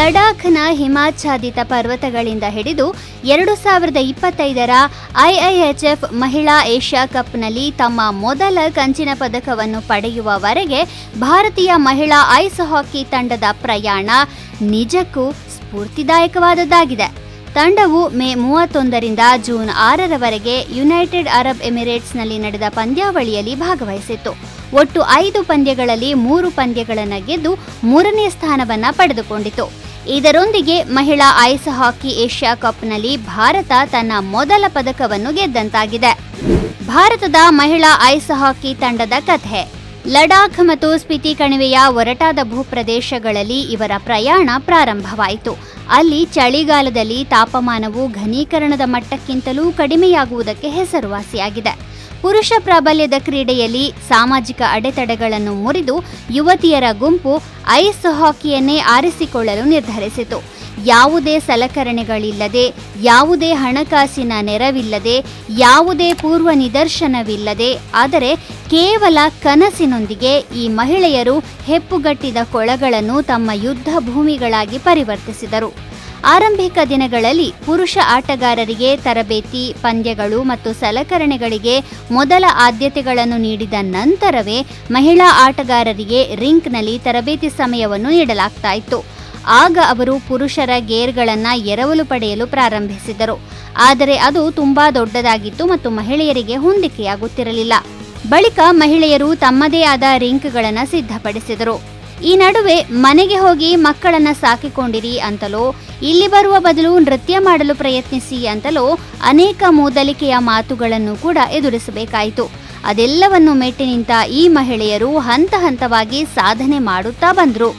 ಲಡಾಖ್ನ ಹಿಮಾಚ್ಛಾದಿತ ಪರ್ವತಗಳಿಂದ ಹಿಡಿದು ಎರಡು ಸಾವಿರದ ಇಪ್ಪತ್ತೈದರ ಐಐಎಚ್ಎಫ್ ಮಹಿಳಾ ಏಷ್ಯಾ ಕಪ್ನಲ್ಲಿ ತಮ್ಮ ಮೊದಲ ಕಂಚಿನ ಪದಕವನ್ನು ಪಡೆಯುವವರೆಗೆ ಭಾರತೀಯ ಮಹಿಳಾ ಐಸ್ ಹಾಕಿ ತಂಡದ ಪ್ರಯಾಣ ನಿಜಕ್ಕೂ ಸ್ಫೂರ್ತಿದಾಯಕವಾದದ್ದಾಗಿದೆ. ತಂಡವು ಮೇ ಮೂವತ್ತೊಂದರಿಂದ ಜೂನ್ ಆರರವರೆಗೆ ಯುನೈಟೆಡ್ ಅರಬ್ ಎಮಿರೇಟ್ಸ್ನಲ್ಲಿ ನಡೆದ ಪಂದ್ಯಾವಳಿಯಲ್ಲಿ ಭಾಗವಹಿಸಿತ್ತು. ಒಟ್ಟು ಐದು ಪಂದ್ಯಗಳಲ್ಲಿ ಮೂರು ಪಂದ್ಯಗಳನ್ನು ಗೆದ್ದು ಮೂರನೇ ಸ್ಥಾನವನ್ನು ಪಡೆದುಕೊಂಡಿತು. ಇದರೊಂದಿಗೆ ಮಹಿಳಾ ಐಸ್ ಹಾಕಿ ಏಷ್ಯಾ ಕಪ್ನಲ್ಲಿ ಭಾರತ ತನ್ನ ಮೊದಲ ಪದಕವನ್ನು ಗೆದ್ದಂತಾಗಿದೆ. ಭಾರತದ ಮಹಿಳಾ ಐಸ್ ಹಾಕಿ ತಂಡದ ಕಥೆ. ಲಡಾಖ್ ಮತ್ತು ಸ್ಪಿತಿ ಕಣಿವೆಯ ಒರಟಾದ ಭೂಪ್ರದೇಶಗಳಲ್ಲಿ ಇವರ ಪ್ರಯಾಣ ಪ್ರಾರಂಭವಾಯಿತು. ಅಲ್ಲಿ ಚಳಿಗಾಲದಲ್ಲಿ ತಾಪಮಾನವು ಘನೀಕರಣದ ಮಟ್ಟಕ್ಕಿಂತಲೂ ಕಡಿಮೆಯಾಗುವುದಕ್ಕೆ ಹೆಸರುವಾಸಿಯಾಗಿದೆ. ಪುರುಷ ಪ್ರಾಬಲ್ಯದ ಕ್ರೀಡೆಯಲ್ಲಿ ಸಾಮಾಜಿಕ ಅಡೆತಡೆಗಳನ್ನು ಮುರಿದು ಯುವತಿಯರ ಗುಂಪು ಐಸ್ ಹಾಕಿಯನ್ನೇ ಆರಿಸಿಕೊಳ್ಳಲು ನಿರ್ಧರಿಸಿತು. ಯಾವುದೇ ಸಲಕರಣೆಗಳಿಲ್ಲದೆ, ಯಾವುದೇ ಹಣಕಾಸಿನ ನೆರವಿಲ್ಲದೆ, ಯಾವುದೇ ಪೂರ್ವ ನಿದರ್ಶನವಿಲ್ಲದೆ, ಆದರೆ ಕೇವಲ ಕನಸಿನೊಂದಿಗೆ ಈ ಮಹಿಳೆಯರು ಹೆಪ್ಪುಗಟ್ಟಿದ ಕೊಳಗಳನ್ನು ತಮ್ಮ ಯುದ್ಧ ಭೂಮಿಗಳಾಗಿ ಪರಿವರ್ತಿಸಿದರು. ಆರಂಭಿಕ ದಿನಗಳಲ್ಲಿ ಪುರುಷ ಆಟಗಾರರಿಗೆ ತರಬೇತಿ, ಪಂದ್ಯಗಳು ಮತ್ತು ಸಲಕರಣೆಗಳಿಗೆ ಮೊದಲ ಆದ್ಯತೆಗಳನ್ನು ನೀಡಿದ ನಂತರವೇ ಮಹಿಳಾ ಆಟಗಾರರಿಗೆ ರಿಂಕ್ನಲ್ಲಿ ತರಬೇತಿ ಸಮಯವನ್ನು ನೀಡಲಾಗ್ತಾ ಇತ್ತು ಆಗ ಅವರು ಪುರುಷರ ಗೇರ್ಗಳನ್ನು ಎರವಲು ಪಡೆಯಲು ಪ್ರಾರಂಭಿಸಿದರು. ಆದರೆ ಅದು ತುಂಬಾ ದೊಡ್ಡದಾಗಿತ್ತು ಮತ್ತು ಮಹಿಳೆಯರಿಗೆ ಹೊಂದಿಕೆಯಾಗುತ್ತಿರಲಿಲ್ಲ. ಬಳಿಕ ಮಹಿಳೆಯರು ತಮ್ಮದೇ ಆದ ರಿಂಕ್ಗಳನ್ನು ಸಿದ್ಧಪಡಿಸಿದರು. ಈ ನಡುವೆ ಮನೆಗೆ ಹೋಗಿ ಮಕ್ಕಳನ್ನ ಸಾಕಿಕೊಂಡಿರಿ ಅಂತಲೋ, ಇಲ್ಲಿ ಬರುವ ಬದಲು ನೃತ್ಯ ಮಾಡಲು ಪ್ರಯತ್ನಿಸಿ ಅಂತಲೋ ಅನೇಕ ಮೂದಲಿಕೆಯ ಮಾತುಗಳನ್ನು ಕೂಡ ಎದುರಿಸಬೇಕಾಯಿತು. ಅದೆಲ್ಲವನ್ನು ಮೆಟ್ಟಿ ನಿಂತ ಈ ಮಹಿಳೆಯರು ಹಂತ ಹಂತವಾಗಿ ಸಾಧನೆ ಮಾಡುತ್ತಾ ಬಂದರು.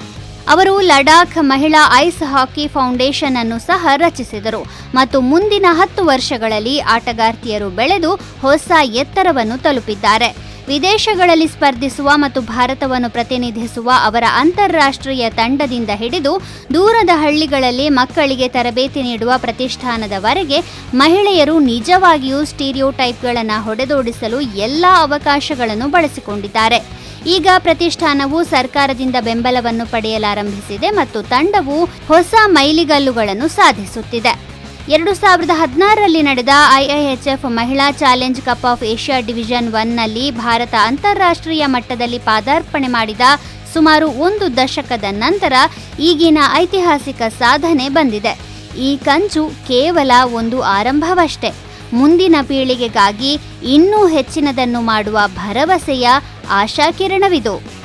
ಅವರು ಲಡಾಖ್ ಮಹಿಳಾ ಐಸ್ ಹಾಕಿ ಫೌಂಡೇಶನ್ ಅನ್ನು ಸಹ ರಚಿಸಿದರು ಮತ್ತು ಮುಂದಿನ ಹತ್ತು ವರ್ಷಗಳಲ್ಲಿ ಆಟಗಾರ್ತಿಯರು ಬೆಳೆದು ಹೊಸ ಎತ್ತರವನ್ನು ತಲುಪಿದ್ದಾರೆ. ವಿದೇಶಗಳಲ್ಲಿ ಸ್ಪರ್ಧಿಸುವ ಮತ್ತು ಭಾರತವನ್ನು ಪ್ರತಿನಿಧಿಸುವ ಅವರ ಅಂತಾರಾಷ್ಟ್ರೀಯ ತಂಡದಿಂದ ಹಿಡಿದು ದೂರದ ಹಳ್ಳಿಗಳಲ್ಲಿ ಮಕ್ಕಳಿಗೆ ತರಬೇತಿ ನೀಡುವ ಪ್ರತಿಷ್ಠಾನದವರೆಗೆ ಮಹಿಳೆಯರು ನಿಜವಾಗಿಯೂ ಸ್ಟೀರಿಯೋಟೈಪ್ಗಳನ್ನು ಹೊಡೆದೋಡಿಸಲು ಎಲ್ಲ ಅವಕಾಶಗಳನ್ನು ಬಳಸಿಕೊಂಡಿದ್ದಾರೆ. ಈಗ ಪ್ರತಿಷ್ಠಾನವು ಸರ್ಕಾರದಿಂದ ಬೆಂಬಲವನ್ನು ಪಡೆಯಲಾರಂಭಿಸಿದೆ ಮತ್ತು ತಂಡವು ಹೊಸ ಮೈಲಿಗಲ್ಲುಗಳನ್ನು ಸಾಧಿಸುತ್ತಿದೆ. ಎರಡು ಸಾವಿರದ ಹದಿನಾರರಲ್ಲಿ ನಡೆದ ಐಐಎಚ್ಎಫ್ ಮಹಿಳಾ challenge cup of Asia division ಒನ್ನಲ್ಲಿ ಭಾರತ ಅಂತಾರಾಷ್ಟ್ರೀಯ ಮಟ್ಟದಲ್ಲಿ ಪಾದಾರ್ಪಣೆ ಮಾಡಿದ ಸುಮಾರು ಒಂದು ದಶಕದ ನಂತರ ಈಗಿನ ಐತಿಹಾಸಿಕ ಸಾಧನೆ ಬಂದಿದೆ. ಈ ಕಂಚು ಕೇವಲ ಒಂದು ಆರಂಭವಷ್ಟೇ. ಮುಂದಿನ ಪೀಳಿಗೆಗಾಗಿ ಇನ್ನೂ ಹೆಚ್ಚಿನದನ್ನು ಮಾಡುವ ಭರವಸೆಯ ಆಶಾಕಿರಣವಿದು.